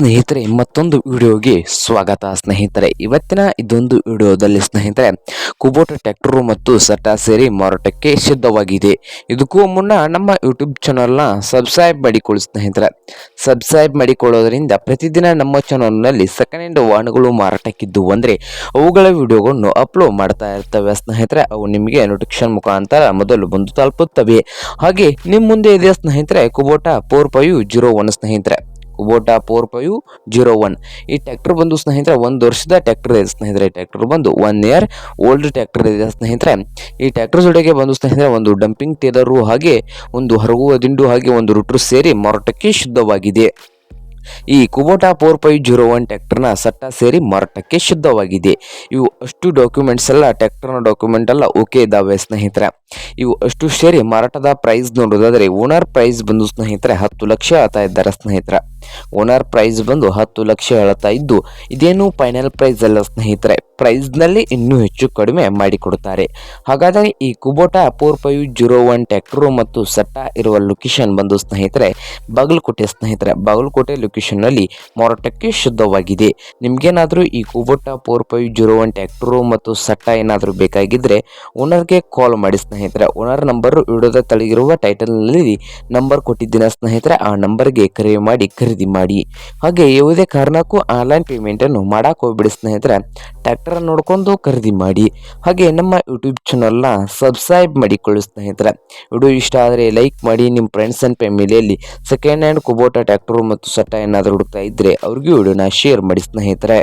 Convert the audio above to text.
ಸ್ನೇಹಿತರೆ, ಮತ್ತೊಂದು ವಿಡಿಯೋಗೆ ಸ್ವಾಗತ ಸ್ನೇಹಿತರೆ. ಇವತ್ತಿನ ಇದೊಂದು ವಿಡಿಯೋದಲ್ಲಿ ಸ್ನೇಹಿತರೆ, ಕುಬೋಟ ಟ್ಯಾಕ್ಟರು ಮತ್ತು ಸಟಾ ಸೇರಿ ಮಾರಾಟಕ್ಕೆ ಸಿದ್ಧವಾಗಿದೆ. ಇದಕ್ಕೂ ಮುನ್ನ ನಮ್ಮ ಯೂಟ್ಯೂಬ್ ಚಾನಲ್ನ ಸಬ್ಸ್ಕ್ರೈಬ್ ಮಾಡಿಕೊಳ್ಳಿ ಸ್ನೇಹಿತರೆ. ಸಬ್ಸ್ಕ್ರೈಬ್ ಮಾಡಿಕೊಳ್ಳೋದ್ರಿಂದ ಪ್ರತಿದಿನ ನಮ್ಮ ಚಾನಲ್ನಲ್ಲಿ ಸೆಕೆಂಡ್ ಹ್ಯಾಂಡ್ ವಾಹನಗಳು ಮಾರಾಟಕ್ಕಿದ್ದು ಅಂದರೆ ಅವುಗಳ ವಿಡಿಯೋಗಳನ್ನು ಅಪ್ಲೋಡ್ ಮಾಡ್ತಾ ಇರ್ತವೆ ಸ್ನೇಹಿತರೆ. ಅವು ನಿಮಗೆ ನೋಟಿಫಿಕೇಶನ್ ಮುಖಾಂತರ ಮೊದಲು ಬಂದು ತಲುಪುತ್ತವೆ. ಹಾಗೆ ನಿಮ್ಮ ಮುಂದೆ ಇದೆ ಸ್ನೇಹಿತರೆ, Kubota four five zero one ಸ್ನೇಹಿತರೆ. Kubota four five zero one. ಈ ಟ್ರ್ಯಾಕ್ಟರ್ ಬಂದು ಸ್ನೇಹಿತರೆ, ಒಂದು ವರ್ಷದ ಟ್ರ್ಯಾಕ್ಟರ್ ಇದೆ ಸ್ನೇಹಿತರೆ. ಈ ಬಂದು ಒನ್ ಇಯರ್ ಓಲ್ಡ್ ಟ್ರ್ಯಾಕ್ಟರ್ ಇದೆ ಸ್ನೇಹಿತರೆ. ಈ ಟ್ರ್ಯಾಕ್ಟರ್ ಜೊತೆಗೆ ಬಂದು ಸ್ನೇಹಿತರೆ, ಒಂದು ಡಂಪಿಂಗ್ ಟೇಲರು ಹಾಗೆ ಒಂದು ಹರಗುವ ದಿಂಡು ಹಾಗೆ ಒಂದು ರುಟ್ರು ಸೇರಿ ಮಾರಾಟಕ್ಕೆ ಶುದ್ಧವಾಗಿದೆ. ಈ Kubota four five zero one ಟ್ಯಾಕ್ಟರ್ನ ಸಟ್ಟ ಸೇರಿ ಮಾರಾಟಕ್ಕೆ ಶುದ್ಧವಾಗಿದೆ. ಇವು ಅಷ್ಟು ಡಾಕ್ಯುಮೆಂಟ್ಸ್ ಎಲ್ಲ ಟ್ಯಾಕ್ಟರ್ನ ಡಾಕ್ಯುಮೆಂಟ್ ಎಲ್ಲ ಓಕೆ ಇದ್ದಾವೆ ಸ್ನೇಹಿತರೆ. ಇವು ಅಷ್ಟು ಸೇರಿ ಮಾರಾಟದ ಪ್ರೈಸ್ ನೋಡೋದಾದರೆ ಓನರ್ ಪ್ರೈಸ್ ಬಂದು ಸ್ನೇಹಿತರೆ, ಹತ್ತು ಲಕ್ಷ ಆತ ಇದ್ದಾರೆ ಸ್ನೇಹಿತರೆ. ಓನರ್ ಪ್ರೈಸ್ ಬಂದು ಹತ್ತು ಲಕ್ಷ ಹೇಳ್ತಾ ಇದ್ದು, ಇದೇನು ಫೈನಲ್ ಪ್ರೈಸ್ ಅಲ್ಲ ಸ್ನೇಹಿತರೆ ಪ್ರೈಸ್ನಲ್ಲಿ ಇನ್ನೂ ಹೆಚ್ಚು ಕಡಿಮೆ ಮಾಡಿಕೊಡುತ್ತಾರೆ ಹಾಗಾದರೆ ಈ Kubota four five zero one tractor ಮತ್ತು ಸಟ್ಟಾ ಇರುವ ಲೊಕೇಶನ್ ಬಂದು ಸ್ನೇಹಿತರೆ, ಬಾಗಲಕೋಟೆ ಸ್ನೇಹಿತರೆ, ಬಾಗಲಕೋಟೆ ಲೊಕೇಶನ್ನಲ್ಲಿ ಮಾರಾಟಕ್ಕೆ ಶುದ್ಧವಾಗಿದೆ. ನಿಮಗೇನಾದರೂ ಈ Kubota four five zero one tractor ಮತ್ತು ಸಟ್ಟ ಏನಾದರೂ ಬೇಕಾಗಿದ್ದರೆ ಓನರ್ಗೆ ಕಾಲ್ ಮಾಡಿ ಸ್ನೇಹಿತರೆ. ಓನರ್ ನಂಬರ್ ವಿಡಿಯೋದ ತಳಗಿರುವ ಟೈಟಲ್ನಲ್ಲಿ ನಂಬರ್ ಕೊಟ್ಟಿದ್ದೀನಿ ಸ್ನೇಹಿತರೆ, ಆ ನಂಬರ್ಗೆ ಕರೆ ಮಾಡಿ ಖರೀದಿ ಮಾಡಿ. ಹಾಗೆ ಯಾವುದೇ ಕಾರಣಕ್ಕೂ ಆನ್ಲೈನ್ ಪೇಮೆಂಟನ್ನು ಮಾಡಕ್ಕೆ ಹೋಗ್ಬಿಡಿ ಸ್ನೇಹಿತರೆ. ಟ್ರ್ಯಾಕ್ಟರ್ ನೋಡ್ಕೊಂಡು ಖರೀದಿ ಮಾಡಿ. ಹಾಗೆ ನಮ್ಮ ಯೂಟ್ಯೂಬ್ ಚಾನಲ್ನ ಸಬ್ಸ್ಕ್ರೈಬ್ ಮಾಡಿಕೊಳ್ಳಿ ಸ್ನೇಹಿತರೆ. ವಿಡಿಯೋ ಇಷ್ಟ ಆದರೆ ಲೈಕ್ ಮಾಡಿ ನಿಮ್ಮ ಫ್ರೆಂಡ್ಸ್ ಆ್ಯಂಡ್ ಫ್ಯಾಮಿಲಿಯಲ್ಲಿ ಸೆಕೆಂಡ್ ಹ್ಯಾಂಡ್ ಕುಬೋಟ ಟ್ರ್ಯಾಕ್ಟರ್ ಮತ್ತು ಸಟ್ಟ ಏನಾದರೂ ಹುಡುಕ್ತಾ ಇದ್ದರೆ ಅವ್ರಿಗೂ ವಿಡಿಯೋನ ಶೇರ್ ಮಾಡಿ ಸ್ನೇಹಿತರೆ.